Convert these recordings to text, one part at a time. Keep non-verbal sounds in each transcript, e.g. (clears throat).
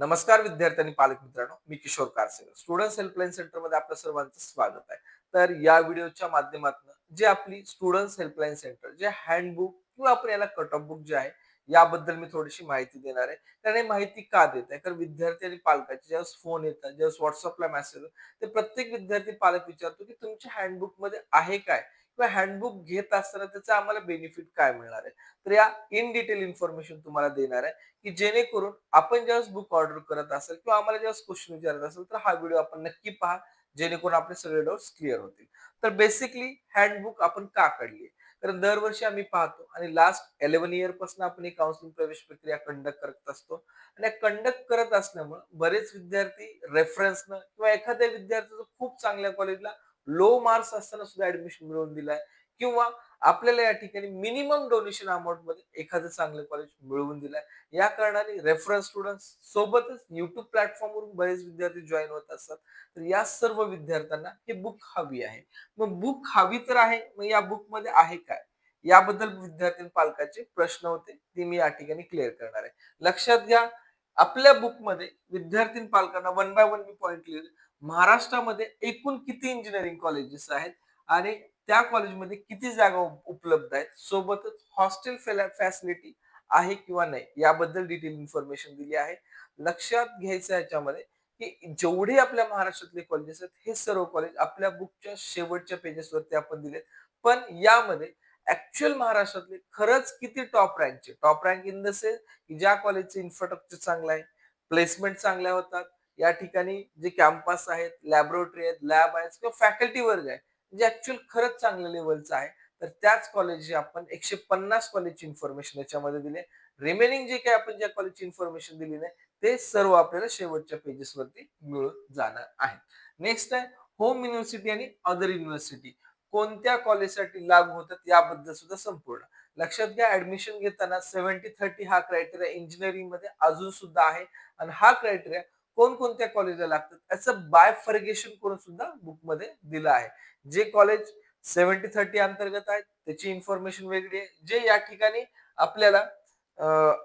नमस्कार विद्यार्थी आणि पालक मित्रांनो मी किशोर कारसेकर. स्टुडंट हेल्पलाईन सेंटरमध्ये आपल्या सर्वांचं स्वागत आहे. तर या व्हिडिओच्या माध्यमातून जे आपली स्टुडंट हेल्पलाईन सेंटर जे हँडबुक किंवा आपण याला कट ऑफ बुक जे आहे याबद्दल मी थोडीशी माहिती देणार आहे. कारण माहिती का देत आहे? कारण विद्यार्थी आणि पालकाचे ज्यावेळेस फोन येतात ज्यावेळेस व्हॉट्सअपला मेसेज ते प्रत्येक विद्यार्थी पालक विचारतो की तुमच्या हँडबुकमध्ये आहे काय? किंवा हँडबुक घेत असताना त्याचा आम्हाला बेनिफिट काय मिळणार आहे? तर या इन डिटेल इन्फॉर्मेशन तुम्हाला देणार आहे की जेणेकरून आपण ज्यावेळेस बुक ऑर्डर करत असेल किंवा आम्हाला ज्यावेळेस क्वेश्चन विचारत असेल तर हा व्हिडिओ आपण नक्की पहा जेणेकरून आपले सगळे डाऊट्स क्लिअर होतील. तर बेसिकली हँडबुक आपण का काढली कारण दरवर्षी आम्ही पाहतो आणि लास्ट इलेव्हन इयरपासून आपण ही काउन्सिलिंग प्रवेश प्रक्रिया कंडक्ट करत असतो. आणि कंडक्ट करत असल्यामुळे बरेच विद्यार्थी रेफरन्सनं किंवा एखाद्या विद्यार्थ्याचं खूप चांगल्या कॉलेजला लो मार्क्स असताना सुद्धा ऍडमिशन मिळवून दिलाय. किंवा आपल्याला या ठिकाणी मिनिमम डोनेशन अमाऊंटमध्ये एखादं चांगलं कॉलेज मिळवून दिलाय. या कारणाने रेफरन्स स्टुडंट सोबतच युट्यूब प्लॅटफॉर्मवरून बरेच विद्यार्थी जॉईन होत असतात. तर या सर्व विद्यार्थ्यांना हे बुक हवी आहे. मग बुक हवी तर आहे मग या बुकमध्ये आहे काय? याबद्दल विद्यार्थी पालकाचे प्रश्न होते ते मी या ठिकाणी क्लिअर करणार आहे. लक्षात घ्या आपल्या बुकमध्ये विद्यार्थी पालकांना वन बाय वन मी पॉईंट लिहिले. महाराष्ट्रामध्ये एकूण किती इंजिनिअरिंग कॉलेजेस आहेत? आणि त्या कॉलेजमध्ये किती जागा उपलब्ध आहेत? सोबतच हॉस्टेल फॅसिलिटी आहे किंवा नाही? याबद्दल डिटेल इन्फॉर्मेशन दिली आहे. लक्षात घ्यायचं याच्यामध्ये की जेवढे आपल्या महाराष्ट्रातले कॉलेजेस आहेत हे सर्व कॉलेज आपल्या बुकच्या शेवटच्या पेजेसवरती आपण दिलेत. पण यामध्ये ऍक्च्युअल महाराष्ट्रातले खरंच किती top रँकचे top rank in the sense की ज्या कॉलेजचे इन्फ्रास्ट्रक्चर चांगलं आहे प्लेसमेंट चांगल्या होतात या ठिकाणी जे कॅम्पस आहेत लॅबोरेटरी आहेत लॅब आहेत किंवा फॅकल्टी वर्ग आहे जे ऍक्च्युअल खरंच चांगल्या लेवलचं आहे तर त्याच कॉलेजची आपण एकशे पन्नास कॉलेजची इन्फॉर्मेशन याच्यामध्ये दिली. रिमेनिंग जे काही आपण ज्या कॉलेजची इन्फॉर्मेशन दिली नाही ते सर्व आपल्याला शेवटच्या पेजेस वरती मिळून जाणार आहे नेक्स्ट आहे होम युनिव्हर्सिटी आणि अदर युनिव्हर्सिटी कोणत्या कॉलेजसाठी लागू होतात याबद्दल सुद्धा संपूर्ण. लक्षात घ्या ऍडमिशन घेताना सेव्हन्टी थर्टी हा क्रायटेरिया इंजिनिअरिंगमध्ये अजून सुद्धा आहे. आणि हा क्रायटेरिया कोणकोणत्या कॉलेजला लागतात? याचं बायफर्गेशन करून सुद्धा बुकमध्ये दिलं आहे. जे कॉलेज सेव्हन्टी थर्टी अंतर्गत आहेत त्याची इन्फॉर्मेशन वेगळी आहे. जे या ठिकाणी आपल्याला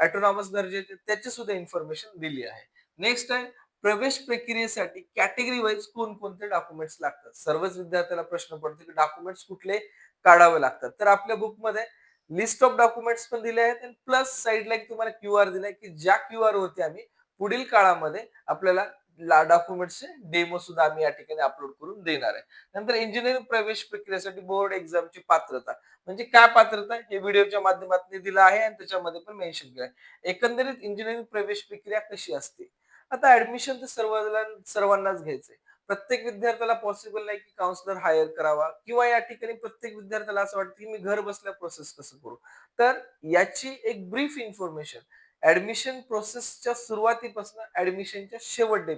ऑटोनॉमस दर्जाचे त्याची सुद्धा इन्फॉर्मेशन दिली आहे. नेक्स्ट आहे प्रवेश प्रक्रियेसाठी कॅटेगरी वाईज कोणकोणते डॉक्युमेंट्स लागतात? सर्वच विद्यार्थ्याला प्रश्न पडतो की डॉक्युमेंट्स कुठले काढावे लागतात. तर आपल्या बुकमध्ये लिस्ट ऑफ डॉक्युमेंट्स पण दिले आहेत. आणि प्लस साईडला एक तुम्हाला क्यू आर दिलाय की ज्या क्यू आर वरती आम्ही पुढील काळामध्ये आपल्याला डॉक्युमेंटचे डेमो सुद्धा आम्ही या ठिकाणी अपलोड करून देणार आहे. नंतर इंजिनिअरिंग प्रवेश प्रक्रियेसाठी बोर्ड एक्झामची पात्रता. म्हणजे काय पात्रता? हे व्हिडिओच्या माध्यमातून दिलं आहे आणि त्याच्यामध्ये पण मेन्शन केलं आहे. एकंदरीत इंजिनिअरिंग प्रवेश प्रक्रिया कशी असते? आता ऍडमिशन तर सर्वांना सर्वांनाच घ्यायचंय प्रत्येक विद्यार्थ्याला पॉसिबल नाही की काउन्सिलर हायर करावा किंवा या ठिकाणी प्रत्येक विद्यार्थ्याला असं वाटतं की मी घर बसल्या प्रोसेस कसं करू? तर याची एक ब्रीफ इन्फॉर्मेशन ऍडमिशन प्रोसेसच्या सुरुवातीपासून ऍडमिशनच्या शेवट डे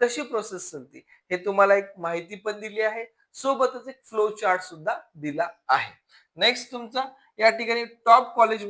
कशी प्रोसेस चालते हे तुम्हाला एक माहिती पण दिली आहे. सोबतच एक फ्लो चार्ट सुद्धा दिला आहे. नेक्स्ट तुमचा या ठिकाणी टॉप कॉलेज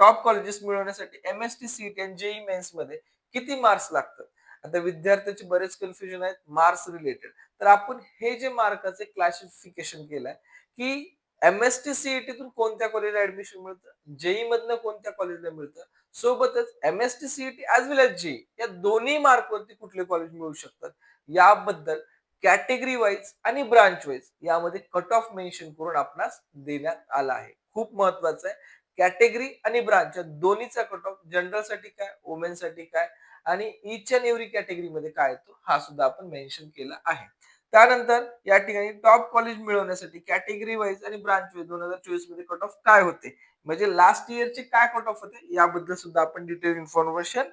टॉप कॉलेजेस मिळवण्यासाठी एम एस टी सी आणि जेई मेन्समध्ये किती मार्क्स लागतात? आता विद्यार्थ्याचे बरेच कन्फ्युजन आहेत मार्क्स रिलेटेड तर आपण हे जे मार्काचे क्लासिफिकेशन केलंय की एम एस टी सीईटीतून कोणत्या कॉलेजला ऍडमिशन मिळतं? जेई मधनं कोणत्या कॉलेजला मिळतं? सोबतच M S T CET as well as JEE या दोन्ही मार्कवरती कुठले कॉलेज मिळू शकतात? याबद्दल कॅटेगरी वाईज आणि ब्रांच वाईज यामध्ये कट ऑफ मेन्शन करून आपणास देण्यात आला आहे. खूप महत्वाचं आहे. कॅटेगरी आणि ब्रांच या दोन्हीचा कट ऑफ जनरलसाठी काय वुमेनसाठी काय आणि इच अँड एव्हरी कॅटेगरीमध्ये काय येतो हा सुद्धा आपण मेन्शन केला आहे. त्यानंतर या ठिकाणी टॉप कॉलेज मिळवण्यासाठी कॅटेगरी वाईज आणि ब्रांच वाईज दोन हजार चोवीसमध्ये कट ऑफ काय होते? म्हणजे लास्ट इयरचे काय कट ऑफ होते? याबद्दल सुद्धा आपण डिटेल इन्फॉर्मेशन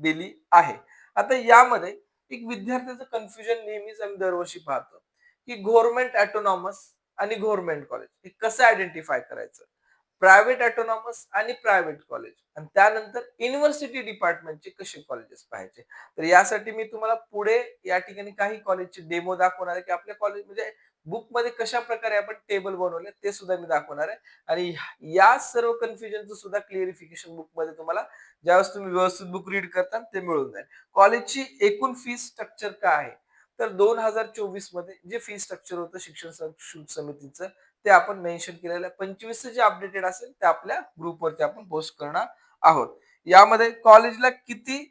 दिली आहे. आता यामध्ये एक विद्यार्थ्याचं कन्फ्युजन नेहमीच आम्ही दरवर्षी पाहतो. की गव्हर्नमेंट ऑटोनॉमस आणि गव्हर्नमेंट कॉलेज हे कसं आयडेंटिफाय करायचं? प्रायव्हेट ऑटोनॉमस आणि प्रायव्हेट कॉलेज आणि त्यानंतर युनिव्हर्सिटी डिपार्टमेंटचे कसे कॉलेजेस पाहिजे तर यासाठी मी तुम्हाला पुढे या ठिकाणी काही कॉलेजचे डेमो दाखवणार आहे की आपल्या कॉलेज म्हणजे बुकमध्ये कशा प्रकारे आपण टेबल बनवले ते सुद्धा मी दाखवणार आहे. आणि या सर्व कन्फ्युजनचं सुद्धा क्लिअरिफिकेशन बुकमध्ये तुम्हाला ज्यावेळेस तुम्ही व्यवस्थित बुक रीड करता ते मिळून जाईल. कॉलेजची एकूण फी स्ट्रक्चर काय आहे? तर दोन हजार चोवीसमध्ये जे फी स्ट्रक्चर होतं शिक्षण समितीचं ते आपण मेन्शन केलेलं आहे. पंचवीस जे अपडेटेड असेल ते आपल्या ग्रुपवरती आपण पोस्ट करणार आहोत. यामध्ये कॉलेजला किती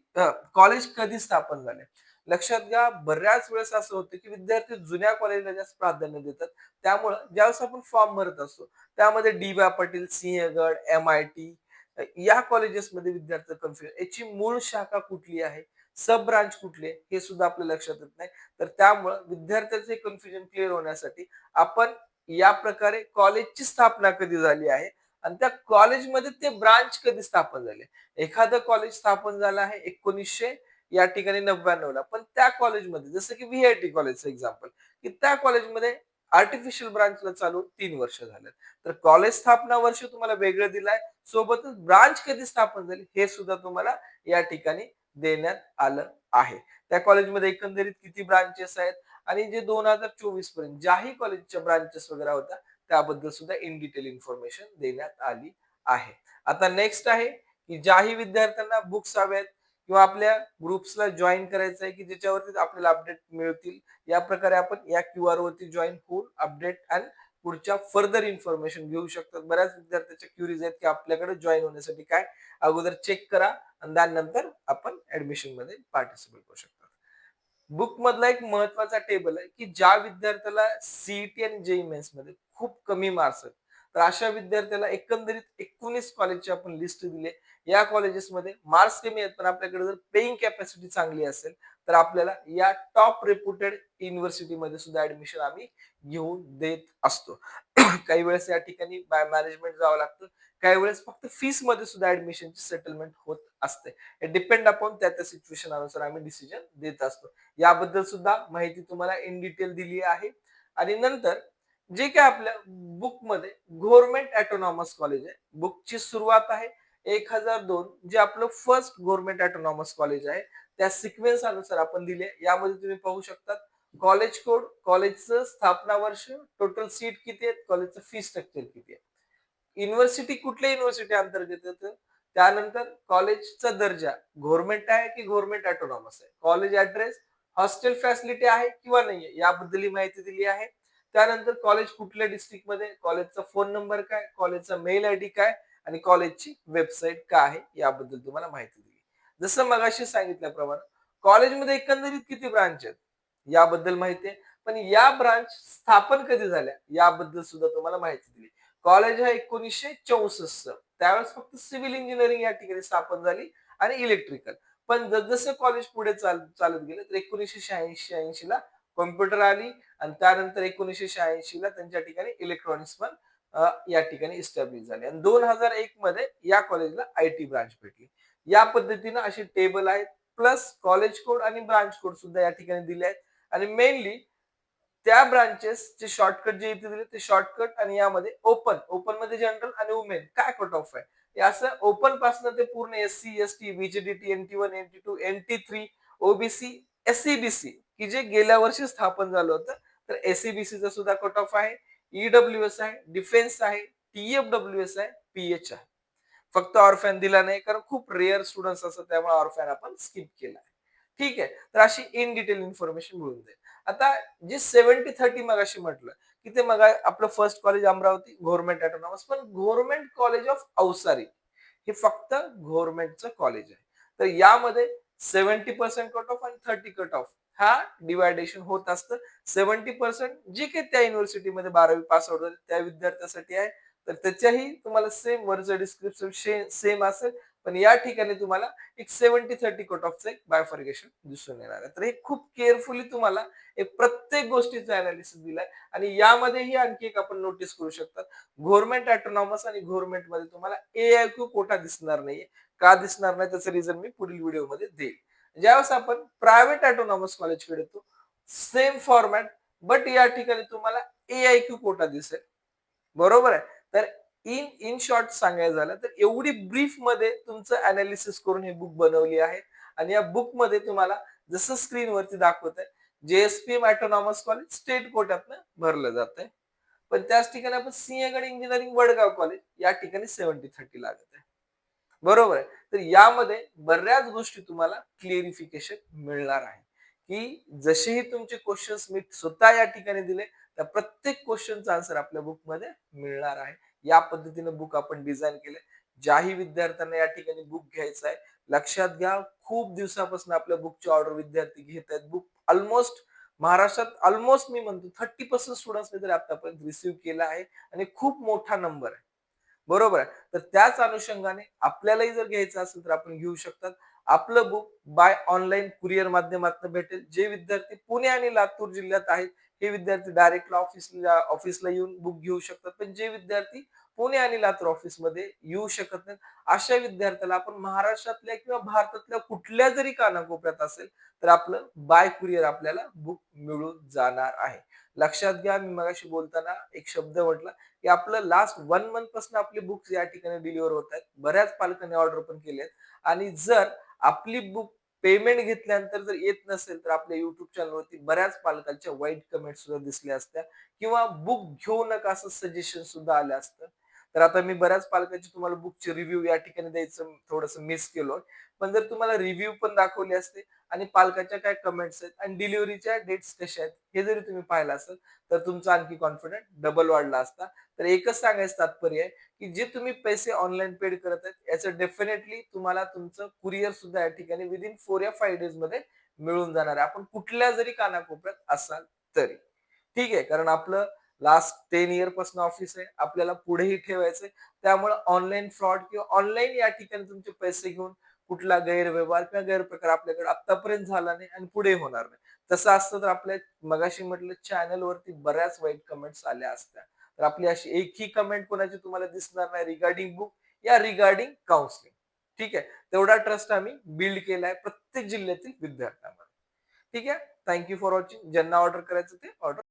कॉलेज कधी स्थापन झाले? लक्षात घ्या बऱ्याच वेळेस असं होतं की विद्यार्थी जुन्या कॉलेजला जास्त प्राधान्य देतात. त्यामुळं ज्यावेळेस आपण फॉर्म भरत असतो त्यामध्ये D Y Patil Sinhagad M I T या कॉलेजेसमध्ये विद्यार्थी कन्फ्युजन याची मूळ शाखा कुठली आहे? सब ब्रांच कुठली आहे? हे सुद्धा आपल्या लक्षात येत नाही. तर त्यामुळं विद्यार्थ्यांचे कन्फ्युजन क्लिअर होण्यासाठी आपण या प्रकारे कॉलेजची स्थापना कधी झाली आहे? आणि त्या कॉलेजमध्ये ते ब्रांच कधी स्थापन झाले? एखादं कॉलेज स्थापन झालं आहे एकोणीसशे या ठिकाणी नव्याण्णव ला पण त्या कॉलेजमध्ये जसं की व्हीआयटी कॉलेजचं एक्झाम्पल की त्या कॉलेजमध्ये आर्टिफिशियल ब्रांचला चालू तीन वर्ष झाले तर कॉलेज स्थापना वर्ष तुम्हाला वेगळं दिलंय. सोबतच ब्रांच कधी स्थापन झाली हे सुद्धा तुम्हाला या ठिकाणी देण्यात आलं आहे. त्या कॉलेजमध्ये एकंदरीत किती ब्रांचेस आहेत? आणि जे दोन हजार चोवीसपर्यंत ज्याही कॉलेजच्या ब्रांचेस वगैरे होत्या त्याबद्दल सुद्धा इन डिटेल इन्फॉर्मेशन देण्यात आली आहे. आता नेक्स्ट आहे की ज्याही विद्यार्थ्यांना बुक्स हव्यात किंवा आपल्या ग्रुप्सला जॉईन करायचं आहे की ज्याच्यावरती आपल्याला अपडेट मिळतील या प्रकारे आपण या क्यू आर वरती जॉईन होऊन अपडेट अँड पुढच्या फर्दर इन्फॉर्मेशन घेऊ शकतात. बऱ्याच विद्यार्थ्याच्या क्युरीज आहेत की आपल्याकडे जॉईन होण्यासाठी काय अगोदर चेक करा आणि त्यानंतर आपण ऍडमिशनमध्ये पार्टिसिपेट करू शकतो. बुक मधला एक महत्त्वाचा टेबल आहे की ज्या विद्यार्थ्याला सीईटी आणि जेई मेन्समध्ये खूप कमी मार्क्स आहेत. तर अशा विद्यार्थ्याला एकंदरीत एकोणीस कॉलेजची आपण लिस्ट दिली. या कॉलेजेसमध्ये मार्क्स कमी आहेत पण आपल्याकडे जर पेईंग कॅपॅसिटी चांगली असेल तर आपल्याला या टॉप रेप्युटेड युनिव्हर्सिटीमध्ये सुद्धा ऍडमिशन आम्ही घेऊन देत असतो. (clears throat) काही वेळेस या ठिकाणी बाय मॅनेजमेंट जावं लागतं. काही वेळेस फक्त फीसमध्ये सुद्धा ऍडमिशनची सेटलमेंट होत असते. हे डिपेंड अपॉन त्या त्या सिच्युएशन अनुसार आम्ही डिसिजन देत असतो. याबद्दल सुद्धा माहिती तुम्हाला इन डिटेल दिली आहे. आणि नंतर जे काय आपल्या बुकमध्ये गव्हर्नमेंट ऑटोनॉमस कॉलेज आहे. बुकची सुरुवात आहे एक हजार दोन जे आपलं फर्स्ट गव्हर्नमेंट ऑटोनॉमस कॉलेज आहे. त्या सिक्वेन्स अनुसार आपण दिले यामध्ये तुम्ही पाहू शकता कॉलेज कोड कॉलेजचं स्थापना वर्ष टोटल सीट किती आहेत कॉलेजचं फी स्ट्रक्चर किती आहे. युनिव्हर्सिटी कुठल्या युनिव्हर्सिटी अंतर्गत येतं? त्यानंतर कॉलेजचा दर्जा गव्हर्नमेंट आहे की गव्हर्नमेंट ऑटोनॉमस आहे? कॉलेज ऍड्रेस हॉस्टेल फॅसिलिटी आहे किंवा नाहीये? याबद्दल माहिती दिली आहे. त्यानंतर कॉलेज कुठल्या डिस्ट्रिक्टमध्ये? कॉलेजचा फोन नंबर काय? कॉलेजचा मेल आय डी काय? आणि कॉलेजची वेबसाईट काय आहे? याबद्दल तुम्हाला माहिती दिली. जसं मगाशी सांगितल्याप्रमाणे कॉलेजमध्ये एकंदरीत किती ब्रांच आहेत? याबद्दल माहिती आहे. पण या ब्रांच स्थापन कधी झाल्या? याबद्दल सुद्धा तुम्हाला माहिती दिली. कॉलेज हा एकोणीसशे चौसष्ट. त्यावेळेस फक्त सिव्हिल इंजिनिअरिंग या ठिकाणी स्थापन झाली आणि इलेक्ट्रिकल पण जसजसं कॉलेज पुढे चाल चालत गेलं तर एकोणीसशे शहाऐंशी ऐंशी ला कॉम्प्युटर आली आणि त्यानंतर एकोणीसशे शहाऐंशी ला त्यांच्या ठिकाणी इलेक्ट्रॉनिक्स पण या ठिकाणी इस्टॅब्लिश झाले. आणि दोन हजार एक मध्ये या कॉलेजला आय टी ब्रांच भेटली. या पद्धतीनं असे टेबल आहेत प्लस कॉलेज कोड आणि ब्रांच कोड सुद्धा या ठिकाणी दिले आहेत. आणि मेनली त्या ब्रांचेसचे शॉर्टकट जे इथे दिले ते शॉर्टकट आणि यामध्ये ओपन ओपनमध्ये जनरल आणि वुमेन काय कट ऑफ आहे? असं ओपनपासून ते पूर्ण S C S T BJDT N T one N T two N T three OBC S C B C की जे गेल्या वर्षी स्थापन झालं होतं तर एस सी बी सुद्धा कट ऑफ आहे ईडब्ल्यू एस आहे डिफेन्स आहे टी एफ डब्ल्यू एस आहे पीएच आहे. फक्त ऑरफॅन दिला नाही कारण खूप रेअर स्टुडंट असतात त्यामुळे ऑरफॅन आपण स्किप केला आहे. ठीक आहे तर अशी इन डिटेल इन्फॉर्मेशन मिळून जाईल. आता जे सेव्हन्टी थर्टी मग अशी म्हटलं की ते मग आपलं first college Amravati government autonomous पण गव्हर्नमेंट कॉलेज ऑफ अवसारी हे फक्त गव्हर्नमेंटचं कॉलेज आहे. तर यामध्ये सेव्हन्टी पर्सेंट कट ऑफ आणि थर्टी कट ऑफ. हा डिवायडेशन होत असतं. सेव्हन्टी पर्सेंट जे काही त्या युनिव्हर्सिटीमध्ये बारावी पास आउट झाले त्या विद्यार्थ्यासाठी आहे. तर त्याच्याही तुम्हाला सेम वरचं डिस्क्रिप्शन सेम असेल. पण या ठिकाणी तुम्हाला एक सेव्हन्टी थर्टी कट ऑफचं एक बायफर्गेशन दिसून येणार आहे. तर हे खूप केअरफुली तुम्हाला एक प्रत्येक गोष्टीचं अनालिसिस दिलाय. आणि यामध्येही आणखी एक आपण नोटीस करू शकतात. गव्हर्नमेंट ऑटोनॉमस आणि गव्हर्नमेंटमध्ये तुम्हाला ए आय क्यू कोटा दिसणार नाहीये. का दिसणार नाही त्याचं रिझन मी पुढील व्हिडिओमध्ये देईल. ज्यावेळेस आपण प्रायव्हेट ऑटोनॉमस कॉलेजकडे येतो सेम फॉर्मॅट बट या ठिकाणी तुम्हाला ए आय क्यू कोटा दिसेल. बरोबर आहे? तर इन इन शॉर्ट सांगायचं झालं तर एवढी ब्रीफमध्ये तुमचं अनालिसिस करून हे बुक बनवली आहे. आणि या बुकमध्ये तुम्हाला जसं स्क्रीनवरती दाखवत आहे जेएसपीएम ऑटोनॉमस कॉलेज स्टेट कोट्यातनं भरलं जात आहे पण त्याच ठिकाणी आपण सिंहगड इंजिनिअरिंग वडगाव कॉलेज या ठिकाणी सेव्हन्टी थर्टी लागत आहे बरोबर आहे. तर यामध्ये बऱ्याच गोष्टी तुम्हाला क्लिअरिफिकेशन मिळणार आहे. की जसेही तुमचे क्वेश्चन्स मी स्वतः या ठिकाणी दिले त्या प्रत्येक क्वेश्चनचा आन्सर आपल्या बुकमध्ये मिळणार आहे. या पद्धतीने बुक आपण डिझाईन केले. ज्याही विद्यार्थ्यांना या ठिकाणी बुक घ्यायचं आहे लक्षात घ्या खूप दिवसापासून आपल्या बुकची ऑर्डर विद्यार्थी घेत आहेत. बुक ऑलमोस्ट महाराष्ट्रात ऑलमोस्ट मी म्हणतो थर्टी पर्सेंट स्टुडंट्सने तरी आतापर्यंत रिसिव्ह केला आहे. आणि खूप मोठा नंबर आहे. बरोबर आहे. तर त्याच अनुषंगाने आपल्यालाही जर घ्यायचं असेल तर आपण घेऊ शकतात. आपलं बुक बाय ऑनलाईन कुरिअर माध्यमातून भेटेल. जे विद्यार्थी पुणे आणि लातूर जिल्ह्यात आहेत हे विद्यार्थी डायरेक्टला ऑफिसला ऑफिसला येऊन बुक घेऊ शकतात. पण जे विद्यार्थी पुणे आणि लातूर ऑफिसमध्ये येऊ शकत नाहीत. अशा विद्यार्थ्याला आपण महाराष्ट्रातल्या किंवा भारतातल्या कुठल्या जरी कानाकोपऱ्यात असेल तर आपलं बाय कुरिअर आपल्याला बुक मिळून जाणार आहे. लक्षात घ्या मी मगाशी बोलताना एक शब्द म्हटला की आपलं लास्ट वन मंथपासून आपली बुक्स या ठिकाणी डिलिव्हर होत आहेत. बऱ्याच पालकांनी ऑर्डर पण केली आहेत. आणि जर आपली बुक पेमेंट घेतल्यानंतर जर येत नसेल तर आपल्या युट्यूब चॅनलवरती बऱ्याच पालकांच्या वाईट कमेंट सुद्धा दिसल्या असत्या. किंवा बुक घेऊ नका असं सजेशन सुद्धा आलं असतं. तर आता मी बऱ्याच पालकांची तुम्हाला बुकचे रिव्ह्यू या ठिकाणी द्यायचं थोडंसं मिस केलोय. पण जर तुम्हाला रिव्ह्यू पण दाखवले असते आणि पालकाच्या काय कमेंट्स आहेत आणि डिलिव्हरीच्या डेट्स कशा आहेत हे जरी तुम्ही पाहिलं असेल तर तुमचा आणखी कॉन्फिडंट डबल वाढला असता. तर एकच सांगायचं तात्पर्य आहे की जे तुम्ही पैसे ऑनलाईन पेड करत आहेत याचं डेफिनेटली तुम्हाला तुमचं कुरिअर सुद्धा या ठिकाणी विदिन फोर या फाय डेजमध्ये मिळून जाणार आहे. आपण कुठल्या जरी कानाकोपऱ्यात असाल तरी. ठीक आहे? कारण आपलं लास्ट टेन इयरपासून ऑफिस आहे. आपल्याला पुढेही ठेवायचंय. त्यामुळे ऑनलाईन फ्रॉड किंवा ऑनलाईन या ठिकाणी तुमचे पैसे घेऊन कुठला गैरव्यवहार किंवा गैरप्रकार आपल्याकडे आतापर्यंत झाला नाही आणि पुढे होणार नाही. तसं असतं तर आपल्या मगाशी म्हटलं चॅनलवरती बऱ्याच वाईट कमेंट्स आल्या असत्या. तर आपली अशी एकही कमेंट कोणाची तुम्हाला दिसणार नाही रिगार्डिंग बुक या रिगार्डिंग काउन्सिलिंग ठीक आहे? तेवढा ट्रस्ट आम्ही बिल्ड केलाय प्रत्येक जिल्ह्यातील विद्यार्थ्यांमध्ये. ठीक आहे? थँक्यू फॉर वॉचिंग ज्यांना ऑर्डर करायचं ते ऑर्डर